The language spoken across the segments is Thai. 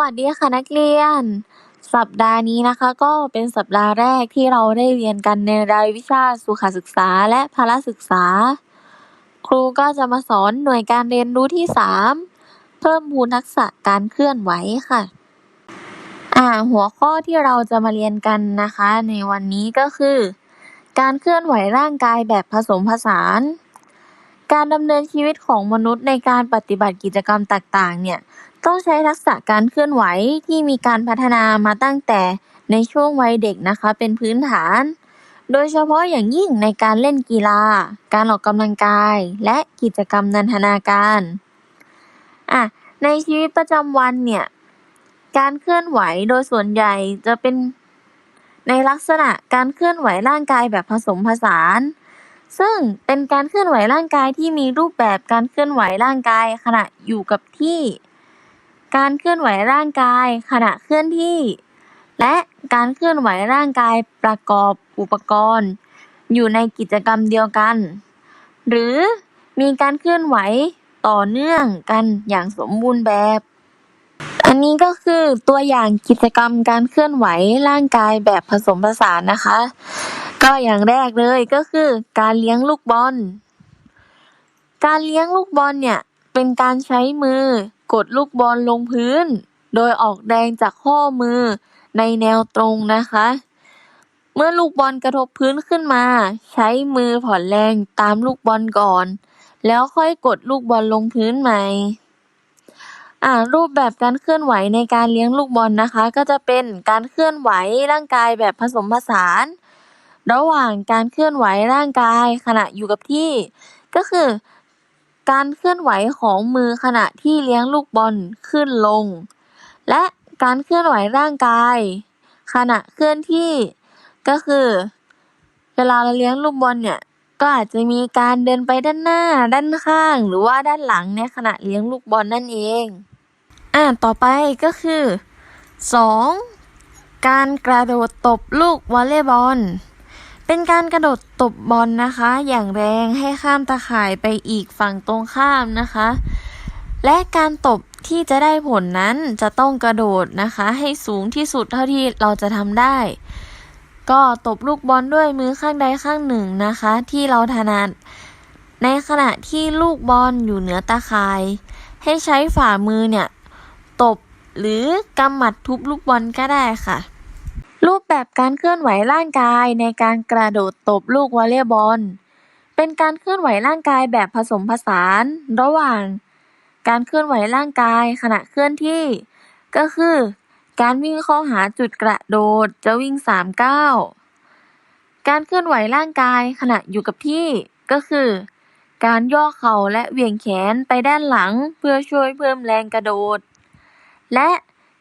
วัสดีค่ะนักเรียน สัปดาห์นี้นะคะ ก็เป็นสัปดาห์แรกที่เราได้เรียนกันในรายวิชาสุขศึกษาและพละศึกษา ครูก็จะมาสอนหน่วยการเรียนรู้ที่สามเพิ่มพูนทักษะการเคลื่อนไหวค่ะ อ่าหัวข้อที่เราจะมาเรียนกันนะคะ ในวันนี้ก็คือ การเคลื่อนไหวร่างกายแบบผสมผสาน การดำเนินชีวิตของมนุษย์ในการปฏิบัติกิจกรรมต่างๆเนี่ย ต้องใช้ทักษะการเคลื่อนไหวที่มีการพัฒนามาตั้งแต่ในช่วงวัยเด็กนะคะเป็นพื้นฐาน โดยเฉพาะอย่างยิ่งในการเล่นกีฬา การออกกำลังกาย และกิจกรรมนันทนาการอะในชีวิตประจำวันเนี่ย การเคลื่อนไหวโดยส่วนใหญ่จะเป็นในลักษณะการเคลื่อนไหวร่างกายแบบผสมผสาน ซึ่งเป็นการเคลื่อนไหวร่างกายที่มีรูปแบบการเคลื่อนไหวร่างกายขณะอยู่กับที่ การเคลื่อนไหวร่างกายขณะเคลื่อนที่ และการเคลื่อนไหวร่างกายประกอบอุปกรณ์ อยู่ในกิจกรรมเดียวกัน หรือมีการเคลื่อนไหวต่อเนื่องกันอย่างสมบูรณ์แบบ อันนี้ก็คือตัวอย่างกิจกรรมการเคลื่อนไหวร่างกายแบบผสมผสานนะคะ ก็อย่างแรกเลยก็คือการเลี้ยงลูกบอล การเลี้ยงลูกบอลเนี่ยเป็นการใช้มือกดลูกบอลลงพื้น โดยออกแรงจากข้อมือในแนวตรงนะคะ เมื่อลูกบอลกระทบพื้นขึ้นมา ใช้มือผ่อนแรงตามลูกบอลก่อน แล้วค่อยกดลูกบอลลงพื้นใหม่ อ่า รูปแบบการเคลื่อนไหวในการเลี้ยงลูกบอลนะคะ ก็จะเป็นการเคลื่อนไหวร่างกายแบบผสมผสาน ระหว่างการเคลื่อนไหวร่างกายขณะอยู่กับที่ ก็คือ การเคลื่อนไหวของมือขณะที่เลี้ยงลูกบอลขึ้นลง และการเคลื่อนไหวร่างกาย ขณะเคลื่อนที่ ก็คือ เวลาเราเลี้ยงลูกบอลเนี่ยก็อาจจะมีการเดินไปด้านหน้า ด้านข้าง หรือว่าด้านหลังในขณะเลี้ยงลูกบอลนั่นเอง อ่าต่อไปก็คือสองการกระโดดตบลูกวอลเลย์บอล เป็นการกระโดดตบบอลนะคะ อย่างแรงให้ข้ามตาข่ายไปอีกฝั่งตรงข้ามนะคะ และการตบที่จะได้ผลนั้นจะต้องกระโดดนะคะ ให้สูงที่สุดเท่าที่เราจะทำได้ ก็ตบลูกบอลด้วยมือข้างใดข้างหนึ่งนะคะ ที่เราถนัดในขณะที่ลูกบอลอยู่เหนือตาข่าย ให้ใช้ฝ่ามือเนี่ย ตบ หรือกำหมัดทุบลูกบอลก็ได้ค่ะ รูปแบบการเคลื่อนไหวร่างกายในการกระโดดตบลูกวอลเลย์บอล เป็นการเคลื่อนไหวร่างกายแบบผสมผสาน ระหว่าง การเคลื่อนไหวร่างกายขณะเคลื่อนที่ ก็คือ การวิ่งเข้าหาจุดกระโดดจะวิ่งสามก้าวการเคลื่อนไหวร่างกายขณะอยู่กับที่ก็คือ การย่อเข่าและเหวี่ยงแขนไปด้านหลังเพื่อช่วยเพิ่มแรงกระโดด และ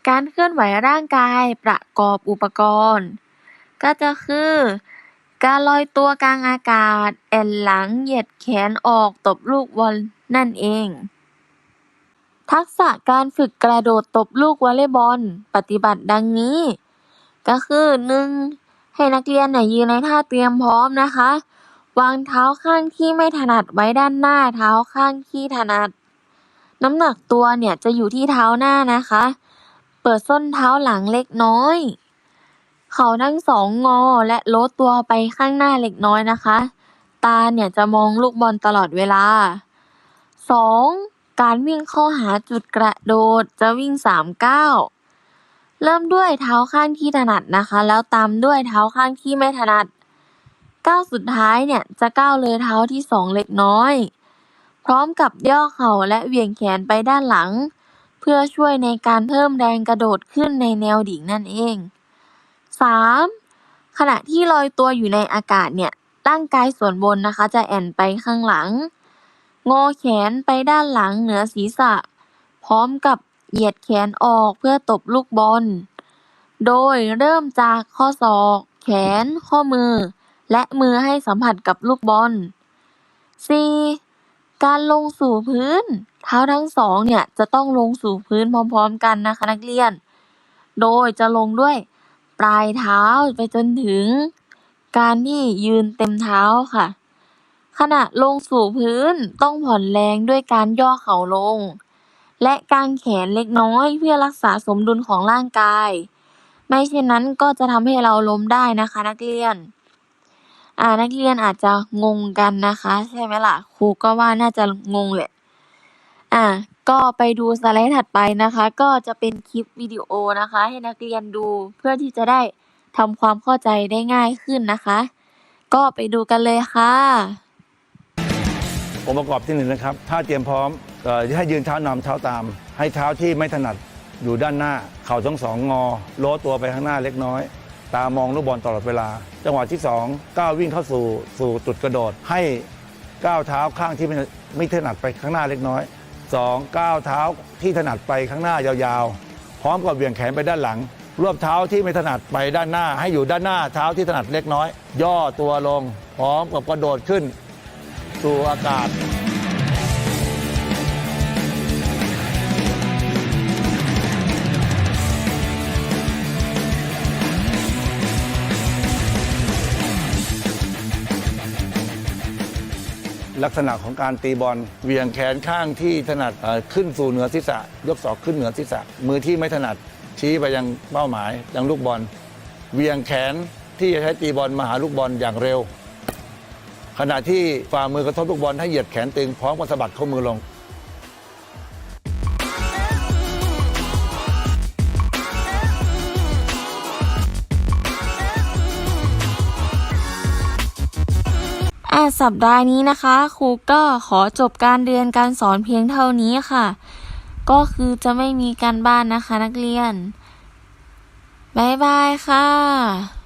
การเคลื่อนไหวร่างกายประกอบอุปกรณ์ ก็จะคือ การลอยตัวกลางอากาศ แอ่นหลังเหยียดแขนออกตบลูกบอลนั่นเอง ทักษะการฝึกกระโดดตบลูกวอลเลย์บอลปฏิบัติดังนี้ ก็คือหนึ่งให้นักเรียนเนี่ยยืนในท่าเตรียมพร้อมนะคะ วางเท้าข้างที่ไม่ถนัดไว้ด้านหน้าเท้าข้างที่ถนัด น้ำหนักตัวเนี่ยจะอยู่ที่เท้าหน้านะคะ เปิดส้นเท้าหลังเล็กน้อย เข่าทั้งสองงอและโล้ตัวไปข้างหน้าเล็กน้อยนะคะ ตาเนี่ยจะมองลูกบอลตลอดเวลาสองการวิ่งเข้าหาจุดกระโดดจะวิ่งสามก้าวเริ่มด้วยเท้าข้างที่ถนัดนะคะ แล้วตามด้วยเท้าข้างที่ไม่ถนัดก้าวสุดท้ายเนี่ยจะก้าวเลยเท้าที่สองเล็กน้อย พร้อมกับย่อเข่าและเหวี่ยงแขนไปด้านหลัง เพื่อช่วยในการเพิ่มแรงกระโดดขึ้นในแนวดิ่งนั่นเอง สาม ขณะที่ลอยตัวอยู่ในอากาศเนี่ยร่างกายส่วนบนนะคะจะแอ่นไปข้างหลัง งอแขนไปด้านหลังเหนือศีรษะ พร้อมกับเหยียดแขนออกเพื่อตบลูกบอล โดยเริ่มจากข้อศอก แขน ข้อมือ และมือให้สัมผัสกับลูกบอลสี่ การลงสู่พื้น เท้าทั้งสองเนี่ยจะต้องลงสู่พื้นพร้อม ๆ กันนะคะนักเรียน โดยจะลงด้วยปลายเท้าไปจนถึง การที่ยืนเต็มเท้าค่ะ ขณะลงสู่พื้นต้องผ่อนแรงด้วยการย่อเข่าลง และกางแขนเล็กน้อยเพื่อรักษาสมดุลของร่างกาย ไม่เช่นนั้นก็จะทำให้เราล้มได้นะคะนักเรียน อ่า นักเรียนอาจจะงงกันนะคะ ใช่ไหมล่ะ ครูก็ว่าน่าจะงงแหละ อ่า ก็ไปดูสไลด์ถัดไปนะคะ ก็จะเป็นคลิปวิดีโอนะคะ ให้นักเรียนดูเพื่อที่จะได้ทำความเข้าใจได้ง่ายขึ้นนะคะ ก็ไปดูกันเลยค่ะ องค์ประกอบที่หนึ่งนะครับท่าเตรียมพร้อมเอ่อให้ยืนเท้านำเท้าตาม ให้เท้าที่ไม่ถนัดอยู่ด้านหน้า เข่าทั้งสองงอโล้ตัวไปข้างหน้าเล็กน้อย ตามองลูกบอลตลอดเวลา จังหวะที่ 2 ก้าววิ่งเข้าสู่สู่จุดกระโดด ให้ก้าวเท้าข้างที่ไม่ไม่ถนัดไปข้างหน้าเล็กน้อย 2 ก้าวเท้าที่ถนัดไปข้างหน้ายาวๆ พร้อมกับเบี่ยงแขนไปด้านหลัง รวบเท้าที่ไม่ถนัดไปด้านหน้า ให้อยู่ด้านหน้าเท้าที่ถนัดเล็กน้อย ย่อตัวลง พร้อมกับกระโดดขึ้น สู่อากาศ ลักษณะของการตีบอลเหวี่ยงแขนข้างที่ถนัดขึ้นสู่เหนือศีรษะ ยกศอกขึ้นเหนือศีรษะ มือที่ไม่ถนัดชี้ไปยังเป้าหมายยังลูกบอลเหวี่ยงแขนที่จะใช้ตีบอลมาหาลูกบอลอย่างเร็ว ขณะที่ฝ่ามือกระทบลูกบอลให้เหยียดแขนตึงพร้อมกับสะบัดข้อมือลง อ่าสัปดาห์นี้นะคะ ครูก็ขอจบการเรียนการสอนเพียงเท่านี้ค่ะ ก็คือจะไม่มีการบ้านนะคะนักเรียน บ๊ายบายค่ะ